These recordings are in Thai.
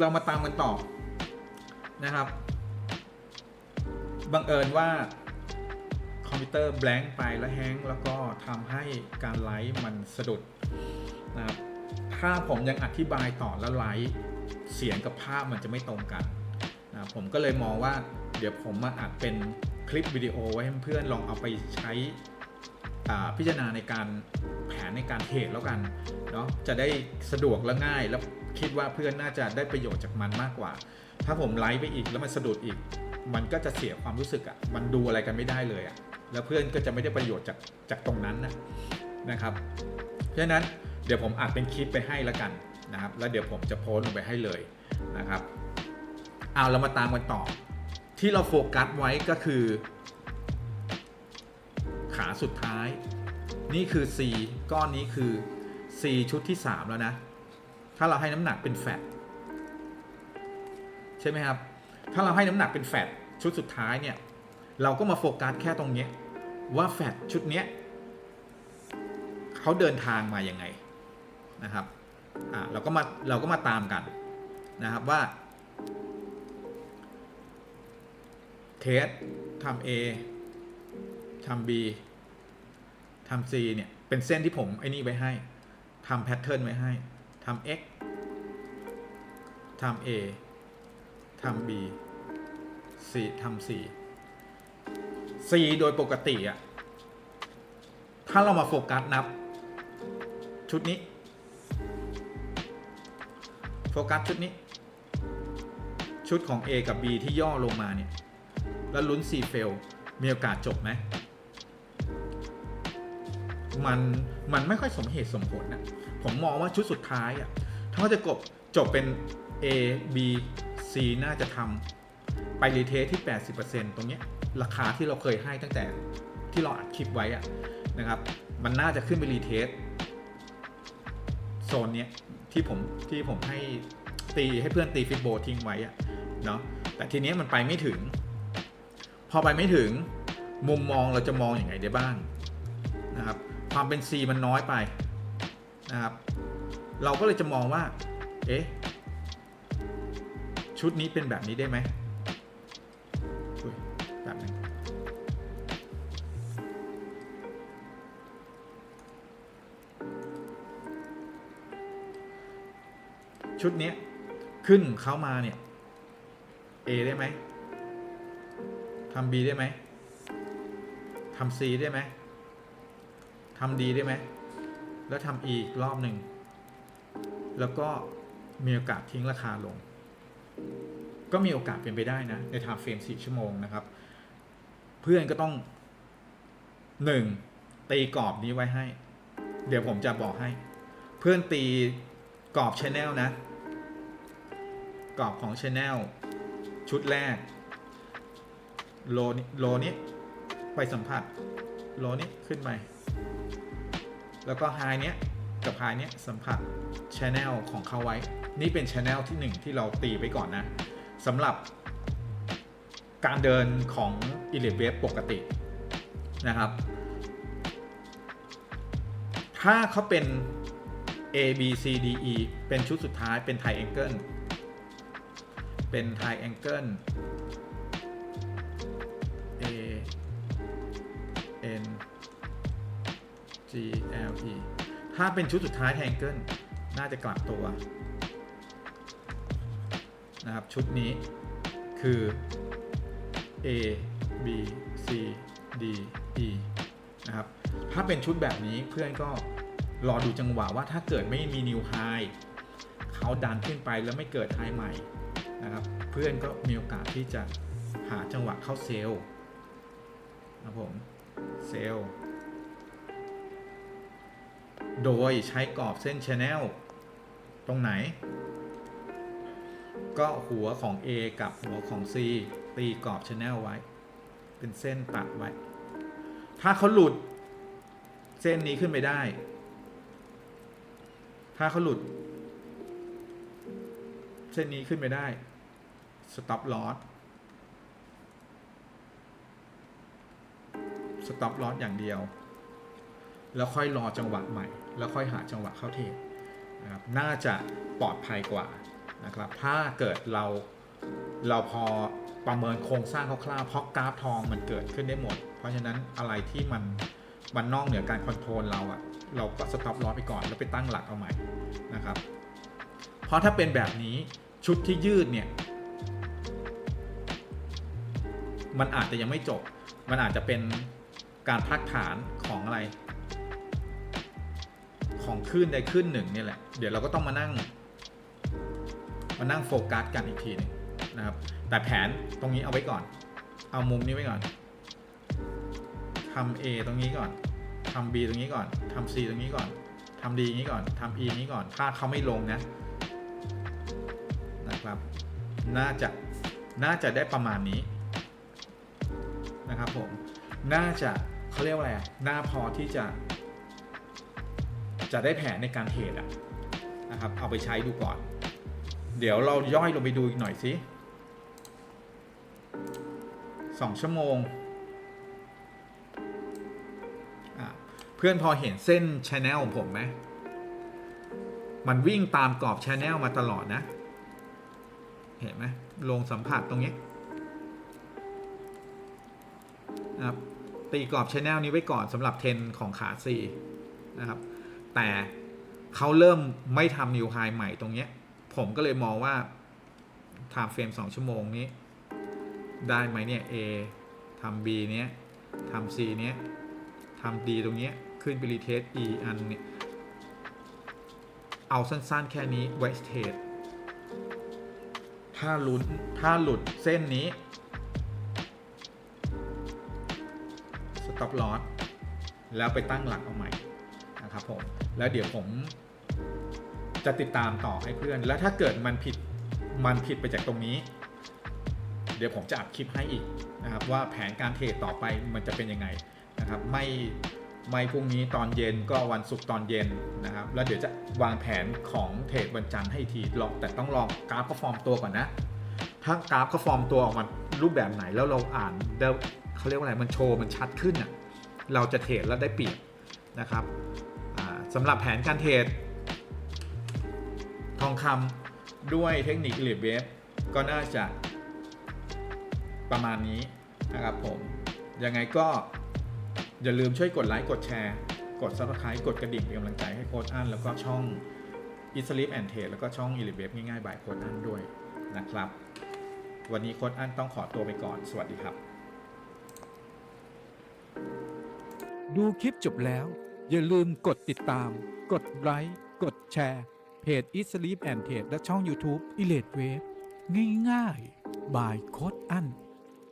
เรามาตามกันต่อนะครับ บังเอิญว่าคอมพิวเตอร์แบงค์ไปแล้วแฮงก์แล้วก็ทำให้การไลฟ์มันสะดุดนะครับถ้าผมยังอธิบายต่อแล้วไลฟ์เสียงกับภาพมันจะไม่ตรงกันนะผมก็เลยมองว่าเดี๋ยวผมมาอัดเป็นคลิปวิดีโอไว้ให้เพื่อนลองเอาไปใช้พิจารณาในการแผนในการเทรดแล้วกันเนาะจะได้สะดวกและง่ายแล้ว คิดว่าเพื่อนน่าจะได้ประโยชน์จากมันมากกว่า ถ้าผมไลฟ์ไปอีกแล้วมันสะดุดอีก มันก็จะเสียความรู้สึกอะ่ะ มันดูอะไรกันไม่ได้เลยอะ่ะ แล้วเพื่อนก็จะไม่ได้ประโยชน์จากจากตรงนั้นนะนะครับ เพราะฉะนั้นเดี๋ยวผมอัดเป็นคลิปไปให้แล้วกันนะครับ แล้วเดี๋ยวผมจะโพสต์ลงไปให้เลยนะครับ เอาเรามาตามกันต่อ ที่เราโฟกัสไว้ก็คือ ขาสุดท้าย นี่คือ C ก้อนนี้คือ C ชุดที่ 3 แล้วนะ ถ้าเราให้น้ำหนักเป็นแฟตใช่ไหมครับ ถ้าเราให้น้ำหนักเป็นแฟตชุดสุดท้ายเนี่ย เราก็มาโฟกัสแค่ตรงเนี้ยว่าแฟตชุดเนี้ยเขาเดินทางมาอย่างไงนะครับอ่าเราก็มาเราก็มาตามกันนะครับว่าเทสทำ A ทำ B ทำ C เนี่ย เป็นเส้นที่ผมไอ้นี่ไว้ให้ทำแพทเทิร์นไว้ให้ ทำ X ทำ A ทำ B C ทำ C C โดยปกติอะถ้าเรามาโฟกัสนับ ชุดนี้ โฟกัสชุดนี้ ชุดของ A กับ B ที่ย่อลงมาเนี่ย แล้วลุ้น C fail มีโอกาสจบไหม มันมันไม่ค่อยสมเหตุสมผลนะผมมองว่าชุดสุดท้ายอะถ้าจะกบจบเป็น A B C น่าจะทำไปรีเทสที่ 80%ตรงเนี้ยราคาที่เราเคยให้ตั้งแต่ที่เราอัดคลิปไว้อะนะครับ มันน่าจะขึ้นไปรีเทสโซนเนี้ยที่ผมที่ผมให้ตีให้เพื่อนตีฟิตโบทิ้งไว้อะเนาะแต่ทีเนี้ยมันไปไม่ถึง พอไปไม่ถึงมุมมองเราจะมองอย่างไงได้บ้างนะครับ ความเป็น C มันน้อยไปนะครับ เราก็เลยจะมองว่า เอ๊ะ ชุดนี้เป็นแบบนี้ได้ไหมแบบนึงชุดนี้ขึ้นเขามาเนี่ย A ได้ไหมทำ B ได้ไหมทำ C ได้ไหม ทำ D ได้ไหม แล้วทำอีกรอบหนึ่ง แล้วก็มีโอกาสทิ้งราคาลง ก็มีโอกาสเป็นไปได้นะ ในทม์เฟรม4ชั่วโมงนะครับ เพื่อนก็ต้อง 1. ตีกรอบนี้ไว้ให้ เดี๋ยวผมจะบอกให้ เพื่อนตีกรอบชแนลนะ กรอบของชแนลชุดแรกโลนี้โลนี้ไปสัมผัสโลนี้ขึ้นไป แล้วก็ไฮเนี้ยกับไฮเนี้ยสัมผัสชแนลของเขาไว้ นี่เป็นชแนลที่ 1 ที่เราตีไว้ก่อนนะสำหรับการเดินของ e l i t Wave ปกตินะครับ ถ้าเขาเป็น A B C D E เป็นชุดสุดท้ายเป็น Triangle เป็น Triangle A N G L E ถ้าเป็นชุดสุดท้าย Triangle น่าจะกลับตัวนะครับชุดนี้คือ A B C D E นะครับถ้าเป็นชุดแบบนี้เพื่อนก็รอดูจังหวะว่าถ้าเกิดไม่มีนิวไฮเขาดันขึ้นไปแล้วไม่เกิดไฮใหม่นะครับเพื่อนก็มีโอกาสที่จะหาจังหวะเข้าเซลล์นะผมเซลล์ โดยใช้กรอบเส้น Channel ตรงไหน ก็หัวของ A กับหัวของ C ตีกรอบ Channel ไว้ เป็นเส้นตัดไว้ ถ้าเขาหลุดเส้นนี้ขึ้นไปได้ ถ้าเขาหลุด เส้นนี้ขึ้นไปได้ stop loss stop loss อย่างเดียว แล้วค่อยรอจังหวะใหม่ แล้วค่อยหาจังหวะเข้าเทรดนะครับน่าจะปลอดภัยกว่านะครับถ้าเกิดเราเราพอประเมินโครงสร้างคร่าวๆเพราะกราฟทองมันเกิดขึ้นได้หมด เพราะฉะนั้นอะไรที่มันมันนอกเหนือการคอนโทรลเราอะเราก็สต็อปลอสไปก่อนแล้วไปตั้งหลักเอาใหม่นะครับ เพราะถ้าเป็นแบบนี้ชุดที่ยืดเนี่ย มันอาจจะยังไม่จบ มันอาจจะเป็นการพักฐานของอะไร ของขึ้นใดขึ้นหนึ่งเนี่ยแหละ เดี๋ยวเราก็ต้องมานั่ง มานั่งโฟกัสกันอีกทีหนึงนะครับ แต่แผนตรงนี้เอาไว้ก่อน เอามุมนี้ไว้ก่อนทำ A ตรงนี้ก่อนทำ B ตรงนี้ก่อนทำ C ตรงนี้ก่อนทำ D นี้ก่อนทำ E นี้ก่อน ถ้าเขาไม่ลงนะ นะครับ น่าจะ น่าจะได้ประมาณนี้ นะครับผม น่าจะเขาเรียกว่าอะไรน่าพอที่จะ จะได้แผนในการเทรดอะนะครับเอาไปใช้ดูก่อน เดี๋ยวเราย่อยลงไปดูอีกหน่อยสิสองชั่วโมง เพื่อนพอเห็นเส้นชแนลของผมไหมมันวิ่งตามกรอบชแนลมาตลอดนะ เห็นไหมลงสัมผัสตรงนี้นะครับตีกรอบชแนลนี้ไว้ก่อนสำหรับเทรนของขา C นะครับ แต่เขาเริ่มไม่ทำนิวไฮใหม่ตรงเนี้ย ผมก็เลยมองว่า time frame 2ชั่วโมงนี้ ได้ไหมเนี่ย A ทำ B เนี้ยทำ C เนี้ยทำ D ตรงเนี้ยขึ้นไปรีเทส E อันเนี่ย เอาสั้นๆแค่นี้ไว้เทสถ้าหลุดถ้าหลุดเส้นนี้ stop loss แล้วไปตั้งหลักเอาใหม่ ครับผม แล้วเดี๋ยวผมจะติดตามต่อให้เพื่อน แล้วถ้าเกิดมันผิดมันผิดไปจากตรงนี้ เดี๋ยวผมจะอัดคลิปให้อีกนะครับว่าแผนการเทรดต่อไปมันจะเป็นยังไงนะครับ ไม่ไม่พรุ่งนี้ตอนเย็นก็วันศุกร์ตอนเย็นนะครับ แล้วเดี๋ยวจะวางแผนของเทรดวันจันทร์ให้ทีลองแต่ต้องลองกราฟก็ฟอร์มตัวก่อนนะถ้ากราฟก็ฟอร์มตัวออกมารูปแบบไหนแล้วเราอ่านแล้วเขาเรียกว่าอะไรมันโชว์มันชัดขึ้นอะเราจะเทรดแล้วได้เปรียบนะครับ สำหรับแผนการเทรดทองคำด้วยเทคนิคอิลิเวฟก็น่าจะประมาณนี้นะครับผม ยังไงก็อย่าลืมช่วยกดไลค์กดแชร์ กด subscribe กดกระดิ่งเป็นกำลังใจให้โค้ดอันแล้วก็ช่อง e s l e e p and Trade แล้วก็ช่อง e l i v a v e ง่ายๆ บายโค้ดอันด้วยนะครับ วันนี้โค้ดอันต้องขอตัวไปก่อน สวัสดีครับ ดูคลิปจบแล้ว อย่าลืมกดติดตาม กดไลค์ กดแชร์ เพจ e s l e e p and Trade และช่อง YouTube e l a t e Wave ง่ายๆ บายโค้ดอัน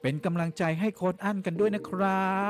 เป็นกำลังใจให้โค้ดอันกันด้วยนะครับ